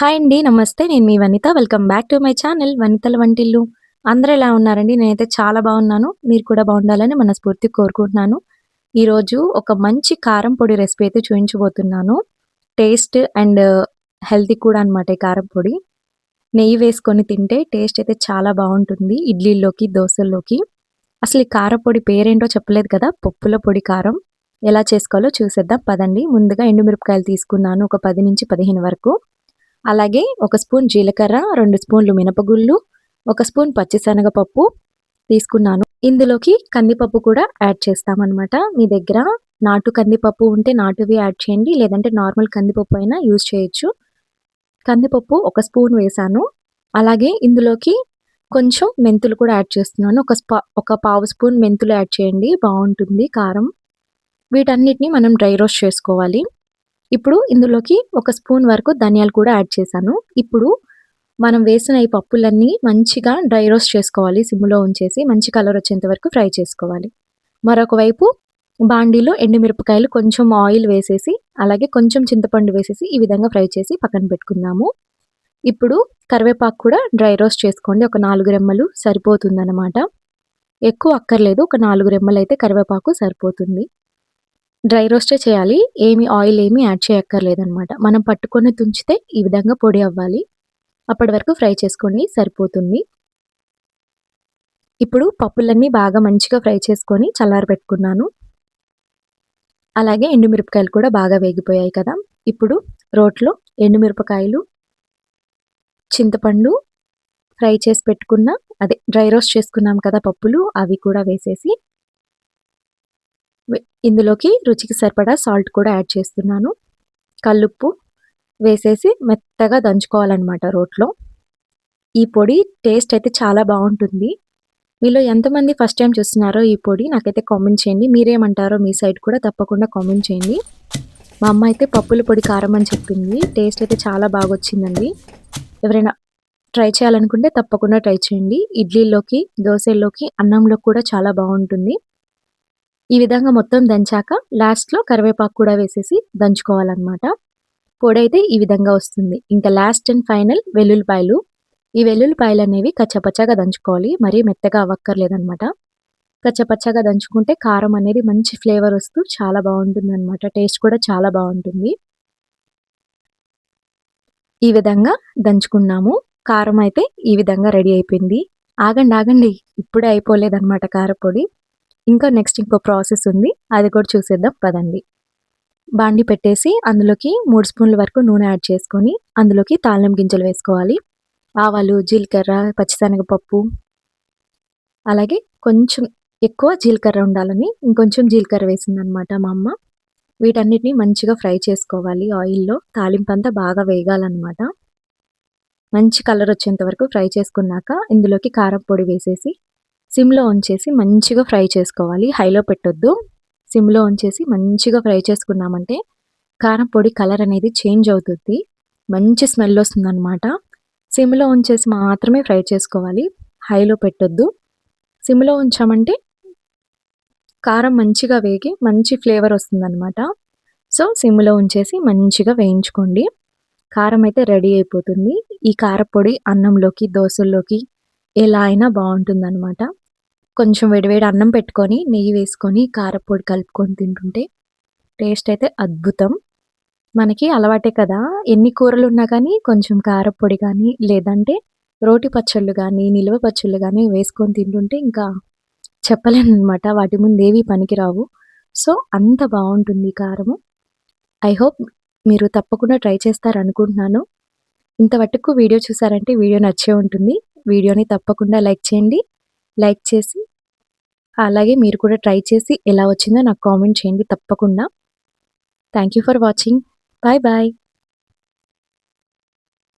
Hi అండి నమస్తే. నేను మీ Vanitha. Welcome back to my channel వనితల వంటిల్లు. అందరూ ఎలా ఉన్నారండి? నేనైతే చాలా బాగున్నాను. మీరు కూడా బాగుండాలని మనస్ఫూర్తి కోరుకుంటున్నాను. ఈరోజు ఒక మంచి కారం పొడి రెసిపీ అయితే చూపించబోతున్నాను టేస్ట్ అండ్ హెల్తీ కూడా అనమాట ఈ కారం పొడి. నెయ్యి వేసుకొని తింటే టేస్ట్ అయితే చాలా బాగుంటుంది ఇడ్లీల్లోకి దోశల్లోకి. అసలు ఈ కారం పొడి పేరేంటో చెప్పలేదు కదా? పప్పుల పొడి కారం. ఎలా చేసుకోవాలో చూసేద్దాం. పదండి. ముందుగా ఎండుమిరపకాయలు తీసుకున్నాను ఒక పది నుంచి పదిహేను వరకు. అలాగే ఒక స్పూన్ జీలకర్ర రెండు స్పూన్లు మినపగుళ్ళు ఒక స్పూన్ పచ్చిశనగపప్పు తీసుకున్నాను. ఇందులోకి కందిపప్పు కూడా యాడ్ చేస్తామన్నమాట. మీ దగ్గర నాటు కందిపప్పు ఉంటే నాటువి యాడ్ చేయండి. లేదంటే నార్మల్ కందిపప్పు అయినా యూజ్ చేయొచ్చు. కందిపప్పు ఒక స్పూన్ వేసాను. అలాగే ఇందులోకి కొంచెం మెంతులు కూడా యాడ్ చేస్తున్నాను. ఒక స్పా ఒక పావు స్పూన్ మెంతులు యాడ్ చేయండి. బాగుంటుంది కారం. వీటన్నిటిని మనం డ్రై రోస్ట్ చేసుకోవాలి. ఇప్పుడు ఇందులోకి ఒక స్పూన్ వరకు ధనియాలు కూడా యాడ్ చేశాను. ఇప్పుడు మనం వేసిన ఈ పప్పులన్నీ మంచిగా డ్రై రోస్ట్ చేసుకోవాలి సిమ్లో ఉంచేసి మంచి కలర్ వచ్చేంత వరకు ఫ్రై చేసుకోవాలి. మరొక వైపు బాండీలో ఎండుమిరపకాయలు కొంచెం ఆయిల్ వేసేసి అలాగే కొంచెం చింతపండు వేసేసి ఈ విధంగా ఫ్రై చేసి పక్కన పెట్టుకుందాము. ఇప్పుడు కరివేపాకు కూడా డ్రై రోస్ట్ చేసుకోండి. ఒక నాలుగు రెమ్మలు సరిపోతుందన్నమాట. ఎక్కువ అక్కర్లేదు. ఒక నాలుగు రెమ్మలు అయితే కరివేపాకు సరిపోతుంది. డ్రై రోస్టే చేయాలి. ఏమి ఆయిల్ ఏమి యాడ్ చేయక్కర్లేదనమాట మనం పట్టుకొని తుంచితే ఈ విధంగా పొడి అవ్వాలి. అప్పటి వరకు ఫ్రై చేసుకొని సరిపోతుంది. ఇప్పుడు పప్పులన్నీ బాగా మంచిగా ఫ్రై చేసుకొని చల్లారి పెట్టుకున్నాను. అలాగే ఎండుమిరపకాయలు కూడా బాగా వేగిపోయాయి కదా. ఇప్పుడు రోట్లో ఎండుమిరపకాయలు చింతపండు ఫ్రై చేసి పెట్టుకున్న అదే డ్రై రోస్ట్ చేసుకున్నాం కదా పప్పులు అవి కూడా వేసేసి ఇందులోకి రుచికి సరిపడా సాల్ట్ కూడా యాడ్ చేస్తున్నాను. కల్లుప్పు వేసేసి మెత్తగా దంచుకోవాలన్నమాట రోట్లో. ఈ పొడి టేస్ట్ అయితే చాలా బాగుంటుంది. మీలో ఎంతమంది ఫస్ట్ టైం చూస్తున్నారో ఈ పొడి నాకైతే కామెంట్ చేయండి. మీరేమంటారో మీ సైడ్ కూడా తప్పకుండా కామెంట్ చేయండి. మా అమ్మ అయితే పప్పుల పొడి కారం అని చెప్పింది. టేస్ట్ అయితే చాలా బాగా వచ్చిందండి ఎవరైనా ట్రై చేయాలనుకుంటే తప్పకుండా ట్రై చేయండి. ఇడ్లీలోకి దోశల్లోకి అన్నంలో కూడా చాలా బాగుంటుంది. ఈ విధంగా మొత్తం దంచాక లాస్ట్లో కరివేపాకు కూడా వేసేసి దంచుకోవాలన్నమాట. పొడి అయితే ఈ విధంగా వస్తుంది. ఇంకా లాస్ట్ అండ్ ఫైనల్ వెల్లుల్లిపాయలు. ఈ వెల్లుల్లిపాయలు అనేవి కచ్చపచ్చగా దంచుకోవాలి. మరీ మెత్తగా అవ్వక్కర్లేదనమాట కచ్చపచ్చగా దంచుకుంటే కారం అనేది మంచి ఫ్లేవర్ వస్తూ చాలా బాగుంటుంది అనమాట టేస్ట్ కూడా చాలా బాగుంటుంది. ఈ విధంగా దంచుకున్నాము. కారం అయితే ఈ విధంగా రెడీ అయిపోయింది. ఆగండి ఆగండి. ఇప్పుడే అయిపోలేదన్నమాట కారపొడి. ఇంకా నెక్స్ట్ ఇంకో ప్రాసెస్ ఉంది. అది కూడా చూసేద్దాం. పదండి. బాండి పెట్టేసి అందులోకి మూడు స్పూన్ల వరకు నూనె యాడ్ చేసుకొని అందులోకి తాళం గింజలు వేసుకోవాలి. ఆవాలు జీలకర్ర పచ్చిశనగపప్పు. అలాగే కొంచెం ఎక్కువ జీలకర్ర ఉండాలని ఇంకొంచెం జీలకర్ర వేసిందనమాట మా అమ్మ. వీటన్నిటిని మంచిగా ఫ్రై చేసుకోవాలి ఆయిల్లో. తాలింపు అంతా బాగా వేగాలన్నమాట. మంచి కలర్ వచ్చేంత వరకు ఫ్రై చేసుకున్నాక ఇందులోకి కారం పొడి వేసేసి సిమ్లో ఉంచేసి మంచిగా ఫ్రై చేసుకోవాలి. హైలో పెట్టొద్దు. సిమ్లో ఉంచేసి మంచిగా ఫ్రై చేసుకున్నామంటే కారం పొడి కలర్ అనేది చేంజ్ అవుతుంది. మంచి స్మెల్ వస్తుందన్నమాట. సిమ్లో ఉంచేసి మాత్రమే ఫ్రై చేసుకోవాలి. హైలో పెట్టొద్దు. సిమ్లో ఉంచామంటే కారం మంచిగా వేగి మంచి ఫ్లేవర్ వస్తుందన్నమాట. సో సిమ్లో ఉంచేసి మంచిగా వేయించుకోండి. కారం అయితే రెడీ అయిపోతుంది. ఈ కారపొడి అన్నంలోకి దోశల్లోకి ఎలా అయినా బాగుంటుందన్నమాట. కొంచెం వేడివేడి అన్నం పెట్టుకొని నెయ్యి వేసుకొని కారపొడి కలుపుకొని తింటుంటే టేస్ట్ అయితే అద్భుతం. మనకి అలవాటే కదా. ఎన్ని కూరలు ఉన్నా కానీ కొంచెం కారపొడి కానీ లేదంటే రోటి పచ్చళ్ళు కానీ నిల్వ పచ్చళ్ళు కానీ వేసుకొని తింటుంటే ఇంకా చెప్పలేను అనమాట వాటి ముందు ఏవి పనికిరావు. సో అంత బాగుంటుంది కారము. ఐ హోప్ మీరు తప్పకుండా ట్రై చేస్తారనుకుంటున్నాను. ఇంతవరకు వీడియో చూసారంటే వీడియో నచ్చే ఉంటుంది. వీడియోని తప్పకుండా లైక్ చేయండి. లైక్ చేసి అలాగే మీరు కూడా ట్రై చేసి ఎలా వచ్చిందో నాకు కామెంట్ చేయండి తప్పకుండా. Thank you for watching bye bye